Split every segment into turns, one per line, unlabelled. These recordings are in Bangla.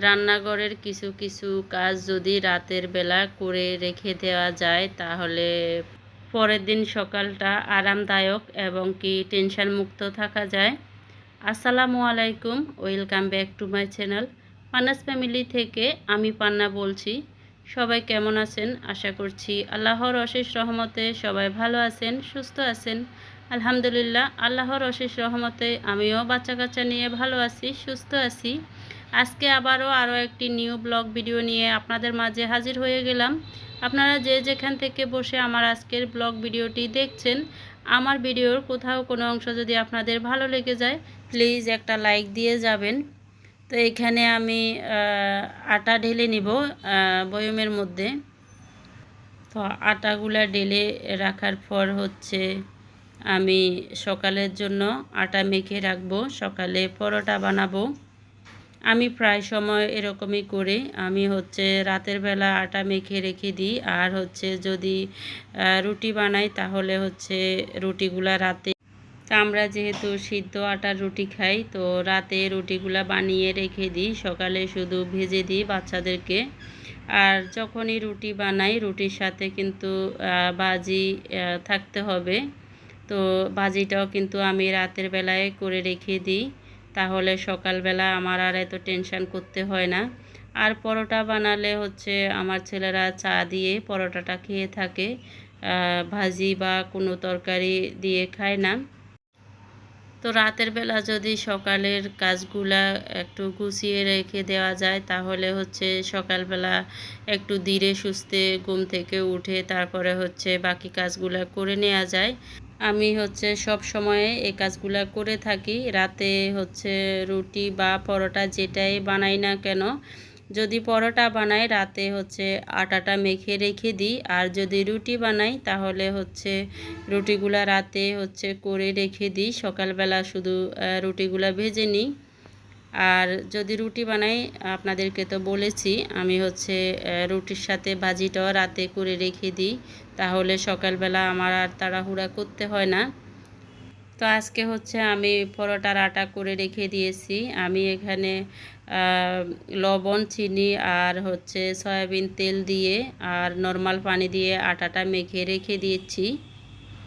রান্নাঘরের কিছু কিছু কাজ যদি রাতের বেলা করে রেখে দেওয়া যায়, তাহলে পরের দিন সকালটা আরামদায়ক এবং কি টেনশন মুক্ত থাকা যায়। আসসালামু আলাইকুম, welcome back to my channel. Panna's family থেকে আমি পান্না বলছি। সবাই কেমন আছেন? আশা করছি আল্লাহর অশেষ রহমতে সবাই ভালো আছেন, সুস্থ আছেন। আলহামদুলিল্লাহ, আল্লাহর অশেষ রহমতে আমিও বাচ্চা কাচ্চা নিয়ে ভালো আছি, সুস্থ আছি। আজকে আবারও আরও একটি নিউ ব্লগ ভিডিও নিয়ে আপনাদের মাঝে হাজির হয়ে গেলাম। আপনারা যে যেখান থেকে বসে আমার আজকের ব্লগ ভিডিওটি দেখছেন, আমার ভিডিওর কোথাও কোনো অংশ যদি আপনাদের ভালো লেগে যায়, প্লিজ একটা লাইক দিয়ে যাবেন। তো এখানে আমি আটা ঢেলে নিব বয়মের মধ্যে। তো আটাগুলা ঢেলে রাখার পর হচ্ছে আমি সকালের জন্য আটা মেখে রাখব, সকালে পরোটা বানাবো। আমি প্রায় সময় এরকমই করি। আমি হচ্ছে রাতের বেলা আটা মেখে রেখে দিই। আর হচ্ছে যদি রুটি বানাই তাহলে হচ্ছে রুটিগুলা রাতে আমরা যেহেতু সিদ্ধ আটার রুটি খাই, তো রাতে রুটিগুলা বানিয়ে রেখে দিই। সকালে শুধু ভেজে দিই বাচ্চাদেরকে। আর যখনই রুটি বানাই, রুটির সাথে কিন্তু বাজি থাকতে হবে। তো বাজিটাও কিন্তু আমি রাতের বেলায় করে রেখে দিই। তাহলে সকালবেলা আমার আর এত টেনশন করতে হয় না। আর পরোটা বানালে হচ্ছে আমার ছেলেরা চা দিয়ে পরোটাটা খেয়ে থাকে ভাজি বা কোনো তরকারি দিয়ে খায় না। তো রাতের বেলা যদি সকালের কাজগুলা একটু গুছিয়ে রেখে দেওয়া যায়, তাহলে হচ্ছে সকালবেলা একটু ধীরে সুস্থে ঘুম থেকে উঠে তারপরে হচ্ছে বাকি কাজগুলা করে নেওয়া যায়। আমি হচ্ছে সব সময়ে এই কাজগুলো করে থাকি। রাতে হচ্ছে রুটি বা পরোটা যেটাই বানাই না কেন, যদি পরোটা বানাই রাতে হচ্ছে আটাটা মেখে রেখে দিই, আর যদি রুটি বানাই তাহলে হচ্ছে রুটিগুলা রাতে হচ্ছে করে রেখে দিই। সকালবেলা শুধু রুটিগুলা ভেজে নিই। আর যদি রুটি বানাই, আপনাদেরকে তো বলেছি, আমি হচ্ছে রুটির সাথে ভাজিটাও রাতে করে রেখে দিই। তাহলে সকালবেলা আমার আর তাড়াহুড়া করতে হয় না। তো আজকে হচ্ছে আমি পরোটার আটা করে রেখে দিয়েছি। আমি এখানে লবণ, চিনি আর হচ্ছে সয়াবিন তেল দিয়ে আর নর্মাল পানি দিয়ে আটাটা মেখে রেখে দিয়েছি।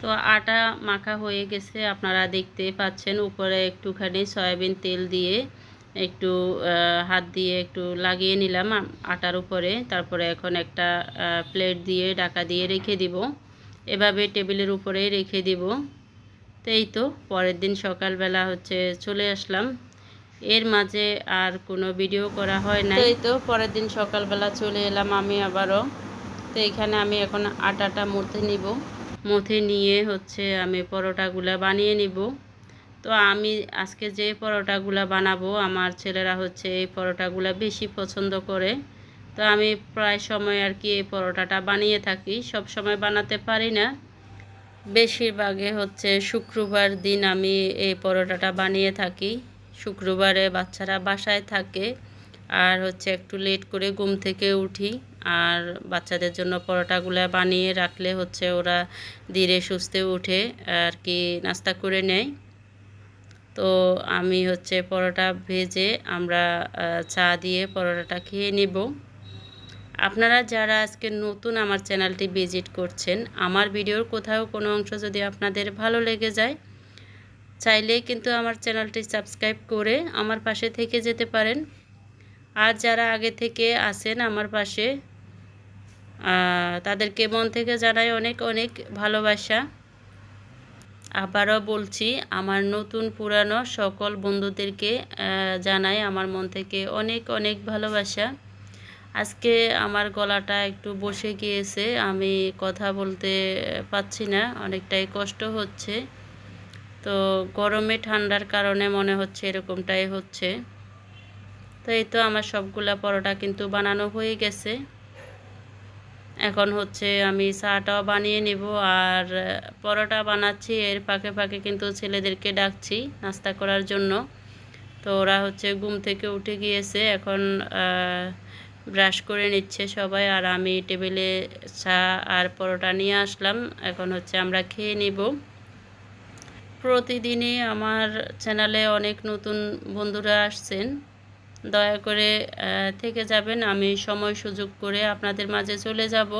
তো আটা মাখা হয়ে গেছে, আপনারা দেখতে পাচ্ছেন, উপরে একটুখানি সয়াবিন তেল দিয়ে। একটু হাত দিয়ে একটু লাগিয়ে নিলাম আটার উপরে। তারপরে এখন একটা প্লেট দিয়ে ঢাকা দিয়ে রেখে দিব। এভাবে টেবিলের উপরে রেখে দিব। তো এই তো পরের দিন সকালবেলা হচ্ছে চলে আসলাম। এর মাঝে আর কোনো ভিডিও করা হয় না এই তো পরের দিন সকালবেলা চলে এলাম আমি আবারও। তো এখানে আমি এখন আটাটা মথে নিব। মথে নিয়ে হচ্ছে আমি পরোটাগুলা বানিয়ে নিব। তো আমি আজকে যে পরোটাগুলো বানাবো, আমার ছেলেরা হচ্ছে এই পরোটাগুলা বেশি পছন্দ করে। তো আমি প্রায় সময় আর কি এই পরোটাটা বানিয়ে থাকি। সব সময় বানাতে পারি না। বেশিরভাগে হচ্ছে শুক্রবার দিন আমি এই পরোটাটা বানিয়ে থাকি। শুক্রবারে বাচ্চারা বাসায় থাকে আর হচ্ছে একটু লেট করে ঘুম থেকে উঠি। আর বাচ্চাদের জন্য পরোটাগুলো বানিয়ে রাখলে হচ্ছে ওরা ধীরে সুস্থে উঠে আর কি নাস্তা করে নেয়। তো আমি হচ্ছে পরোটা ভেজে আমরা চা দিয়ে পরোটাটা খেয়ে নেব। আপনারা যারা আজকে নতুন আমার চ্যানেলটি ভিজিট করছেন, আমার ভিডিওর কোথাও কোনো অংশ যদি আপনাদের ভালো লেগে যায়, চাইলে কিন্তু আমার চ্যানেলটি সাবস্ক্রাইব করে আমার পাশে থেকে যেতে পারেন। আর যারা আগে থেকে আসেন আমার পাশে তাদেরকে মন থেকে জানাই অনেক অনেক ভালোবাসা। আবারও বলছি, আমার নতুন পুরানো সকল বন্ধুদেরকে জানাই আমার মন থেকে অনেক অনেক ভালোবাসা। আজকে আমার গলাটা একটু বসে গিয়েছে, আমি কথা বলতে পাচ্ছি না, অনেকটাই কষ্ট হচ্ছে। তো গরমে ঠান্ডার কারণে মনে হচ্ছে এরকমটাই হচ্ছে। তো এই তো আমার সবগুলা পরোটা কিন্তু বানানো হয়ে গেছে। এখন হচ্ছে আমি চাটাও বানিয়ে নেব আর পরোটা বানাচ্ছি। এর ফাঁকে ফাঁকে কিন্তু ছেলেদেরকে ডাকছি নাস্তা করার জন্য। তো ওরা হচ্ছে ঘুম থেকে উঠে গিয়েছে। এখন ব্রাশ করে নিচ্ছে সবাই আর আমি টেবিলে চা আর পরোটা নিয়ে আসলাম। এখন হচ্ছে আমরা খেয়ে নিব। প্রতিদিনই আমার চ্যানেলে অনেক নতুন বন্ধুরা আসছেন। দয়া করে থেকে যাবেন। আমি সময় সুযোগ করে আপনাদের মাঝে চলে যাব।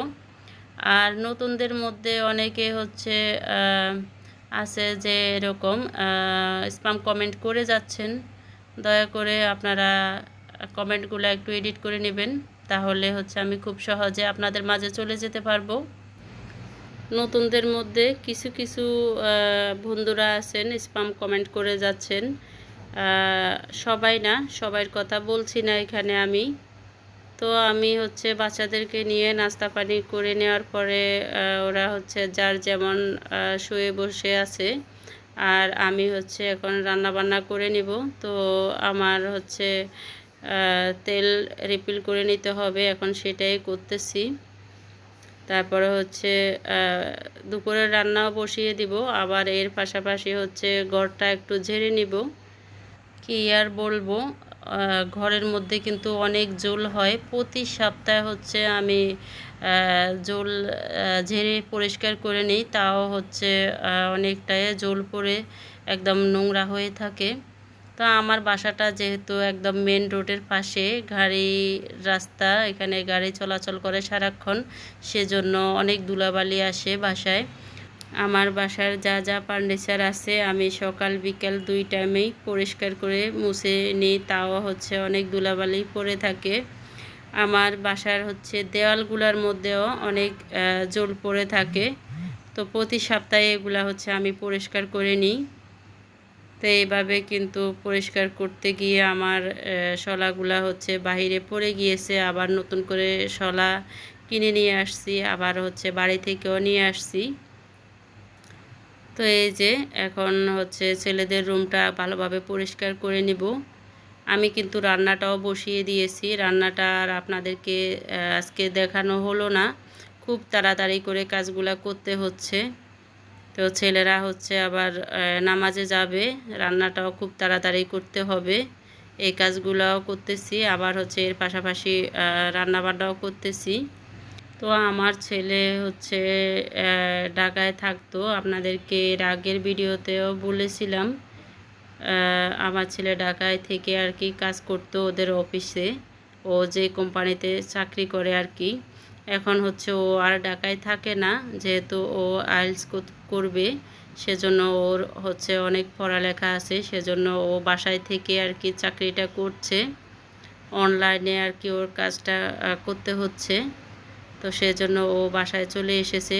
আর নতুনদের মধ্যে অনেকে হচ্ছে আছে যে এরকম স্পাম কমেন্ট করে যাচ্ছেন। দয়া করে আপনারা কমেন্টগুলো একটু এডিট করে নেবেন। তাহলে হচ্ছে আমি খুব সহজে আপনাদের মাঝে চলে যেতে পারব। নতুনদের মধ্যে কিছু কিছু বন্ধুরা আছেন স্পাম কমেন্ট করে যাচ্ছেন। সবাই না সবার কথা বলছি না এখানে আমি। তো আমি হচ্ছে বাচ্চাদেরকে নিয়ে নাস্তা পানি করে নেওয়ার পরে ওরা হচ্ছে যার যেমন শুয়ে বসে আছে, আর আমি হচ্ছে এখন রান্না বান্না করে নিব। তো আমার হচ্ছে তেল রিফিল করে নিতে হবে, এখন সেটাই করতেছি। তারপরে হচ্ছে দুপুরের রান্নাও বসিয়ে দিব, আবার এর পাশাপাশি হচ্ছে ঘরটা একটু ঝেড়ে নিব। কি আর বলব? ঘরের মধ্যে কিন্তু অনেক জোল হয়। প্রতি সপ্তাহে হচ্ছে আমি জোল ঝেড়ে পরিষ্কার করে নিই। তাও হচ্ছে অনেকটাই জোল পড়ে একদম নোংরা হয়ে থাকে। তো আমার বাসাটা যেহেতু একদম মেন রোডের পাশে, গাড়ি রাস্তা, এখানে গাড়ি চলাচল করে সারাক্ষণ। সেজন্য অনেক ধুলাবালি আসে বাসায়। আমার বাসার যা যা ফার্নিচার আছে আমি সকাল, বিকেল দুই টাইমেই পরিষ্কার করে মুছে নিই। তাও হচ্ছে অনেক ধুলাবালি পড়ে থাকে। আমার বাসার হচ্ছে দেওয়ালগুলোর মধ্যেও অনেক জল পড়ে থাকে। তো প্রতি সপ্তাহে এগুলা হচ্ছে আমি পরিষ্কার করে নিই। তো এইভাবে কিন্তু পরিষ্কার করতে গিয়ে আমার শলাগুলা হচ্ছে বাহিরে পড়ে গিয়েছে। আবার নতুন করে শলা কিনে নিয়ে আসছি, আবার হচ্ছে বাড়ি থেকেও নিয়ে আসছি। তো এই যে এখন হচ্ছে ছেলেদের রুমটা ভালোভাবে পরিষ্কার করে নিব। আমি কিন্তু রান্নাটাও বসিয়ে দিয়েছি। রান্নাটা আর আপনাদেরকে আজকে দেখানো হলো না। খুব তাড়াতাড়ি করে কাজগুলা করতে হচ্ছে। তো ছেলেরা হচ্ছে আবার নামাজে যাবে। রান্নাটাও খুব তাড়াতাড়ি করতে হবে। এই কাজগুলাও করতেছি। আবার হচ্ছে এর পাশাপাশি রান্না বান্নাও করতেছি। তো আমার ছেলে হচ্ছে ঢাকায় থাকতো। আপনাদেরকে এর আগের ভিডিওতেও বলেছিলাম আমার ছেলে ঢাকায় থেকে আর কি কাজ করতো ওদের অফিসে। ও যে কোম্পানিতে চাকরি করে আর কি। এখন হচ্ছে ও আর ঢাকায় থাকে না, যেহেতু ও আইলস করবে। সেজন্য ওর হচ্ছে অনেক পড়ালেখা আছে, সেজন্য ও বাসায় থেকে আর কি চাকরিটা করছে। অনলাইনে আর কি ওর কাজটা করতে হচ্ছে। তো সেজন্য ও বাসায় চলে এসেছে।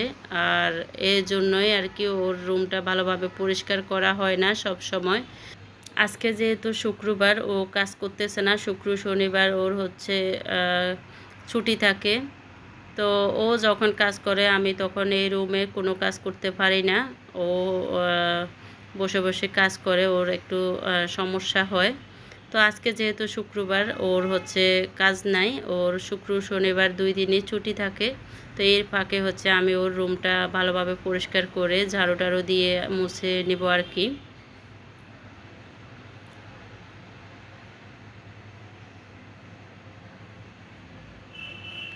আর এর জন্যই আর কি ওর রুমটা ভালোভাবে পরিষ্কার করা হয় না সব সময়। আজকে যেহেতু শুক্রবার, ও কাজ করতেছে না। শুক্র শনিবার ওর হচ্ছে ছুটি থাকে। তো ও যখন কাজ করে, আমি তখন এই রুমে কোনো কাজ করতে পারি না। ও বসে বসে কাজ করে, ওর একটু সমস্যা হয়। তো আজকে যেহেতু শুক্রবার, ওর হচ্ছে কাজ নাই, ওর শুক্র শনিবার দুই দিনই ছুটি থাকে। তো এর ফাঁকে হচ্ছে আমি ওর রুমটা ভালোভাবে পরিষ্কার করে ঝাড়ু টাড়ু দিয়ে মুছে নিব আর কি।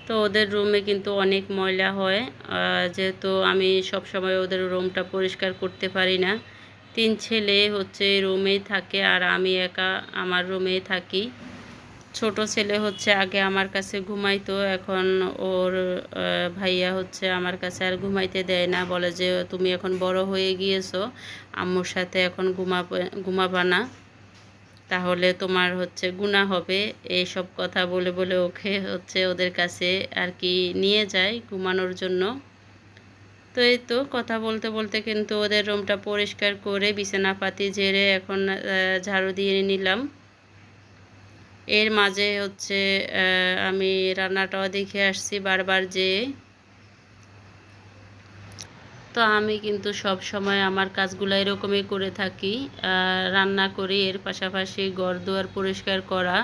তো ওদের রুমে কিন্তু অনেক ময়লা হয় যেহেতু আমি সব সময় ওদের রুমটা পরিষ্কার করতে পারি না। তিন ছেলে হচ্ছে রুমেই থাকে আর আমি একা আমার রুমেই থাকি। ছোট ছেলে হচ্ছে আগে আমার কাছে ঘুমাইতো, এখন ওর ভাইয়া হচ্ছে আমার কাছে আর ঘুমাইতে দেয় না। বলে যে, তুমি এখন বড় হয়ে গিয়েছো, আম্মুর সাথে এখন ঘুমাবে, ঘুমাবা না। তাহলে তোমার হচ্ছে গুণা হবে। এই সব কথা বলে বলে ওকে হচ্ছে ওদের কাছে আর কি নিয়ে যায় ঘুমানোর জন্য। তো এই তো কথা বলতে বলতে কিন্তু ওদের রুমটা পরিষ্কার করে বিছানাপাতি ঝেড়ে এখন ঝাড়ু দিয়ে নিলাম। এর মাঝে হচ্ছে আমি রান্নাটাও দেখে আসছি বারবার যে তো আমি কিন্তু সব সময় আমার কাজগুলো এরকমই করে থাকি রান্না করি। এর পাশাপাশি ঘর দুয়ার পরিষ্কার করা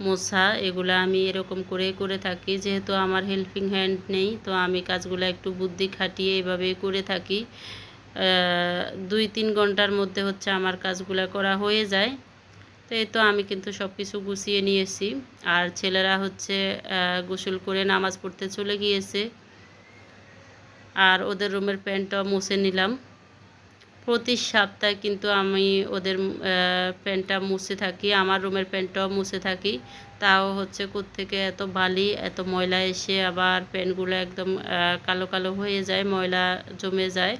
মোছা, এগুলো আমি এরকম করে করে থাকি। যেহেতু আমার হেল্পিং হ্যান্ড নেই, তো আমি কাজগুলো একটু বুদ্ধি খাটিয়ে এভাবে করে থাকি। দুই তিন ঘণ্টার মধ্যে হচ্ছে আমার কাজগুলো করা হয়ে যায়। তো এই তো আমি কিন্তু সব কিছু গুছিয়ে নিয়েছি। আর ছেলেরা হচ্ছে গোসল করে নামাজ পড়তে চলে গিয়েছে। আর ওদের রুমের প্যান্টটাও মুছে নিলাম। প্রতি সপ্তাহে কিন্তু আমি ওদের প্যান্টটা মুছে থাকি, আমার রুমের প্যান্টটাও মুছে থাকি। তাও হচ্ছে থেকে এত বালি, এত ময়লা এসে আবার প্যান্টগুলো একদম কালো কালো হয়ে যায়, ময়লা জমে যায়।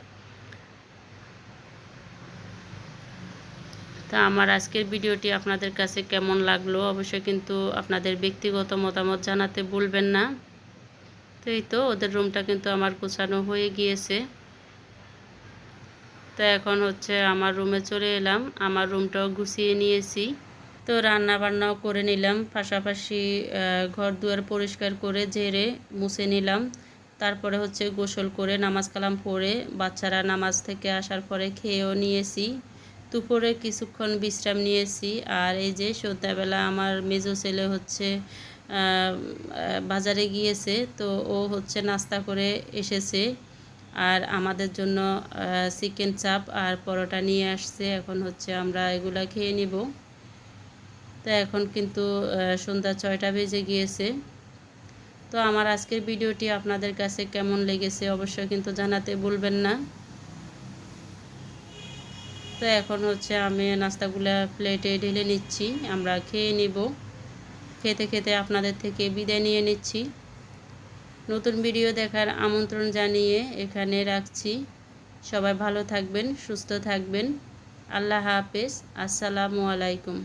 তা আমার আজকের ভিডিওটি আপনাদের কাছে কেমন লাগল অবশ্যই কিন্তু আপনাদের ব্যক্তিগত মতামত জানাতে ভুলবেন না। তো এই তো, ওদের রুমটা কিন্তু আমার গোছানো হয়ে গিয়েছে। তো এখন হচ্ছে আমার রুমে চলে এলাম। আমার রুমটাও গুছিয়ে নিয়েছি। তো রান্না বান্নাও করে নিলাম। পাশাপাশি ঘর দুয়ার পরিষ্কার করে ঝেড়ে মুছে নিলাম। তারপরে হচ্ছে গোসল করে নামাজ কালাম পড়ে বাচ্চারা নামাজ থেকে আসার পরে খেয়েও নিয়েছি। দুপুরে কিছুক্ষণ বিশ্রাম নিয়েছি। আর এই যে সন্ধ্যাবেলা আমার মেজো ছেলে হচ্ছে বাজারে গিয়েছে। তো ও হচ্ছে নাস্তা করে এসেছে। আর আমাদের জন্য চিকেন চাপ আর পরোটা নিয়ে আসছে। এখন হচ্ছে আমরা এগুলা খেয়ে নিব। তো এখন কিন্তু সন্ধ্যা ছয়টা বেজে গিয়েছে। তো আমার আজকের ভিডিওটি আপনাদের কাছে কেমন লেগেছে অবশ্যই কিন্তু জানাতে ভুলবেন না। তো এখন হচ্ছে আমি নাস্তাগুলা প্লেটে ঢেলে নিচ্ছি, আমরা খেয়ে নিব। খেতে খেতে আপনাদের থেকে বিদায় নিয়ে নিচ্ছি। নতুন ভিডিও দেখার আমন্ত্রণ জানিয়ে এখানে রাখছি। সবাই ভালো থাকবেন, সুস্থ থাকবেন। আল্লাহ হাফেজ। আসসালামু আলাইকুম।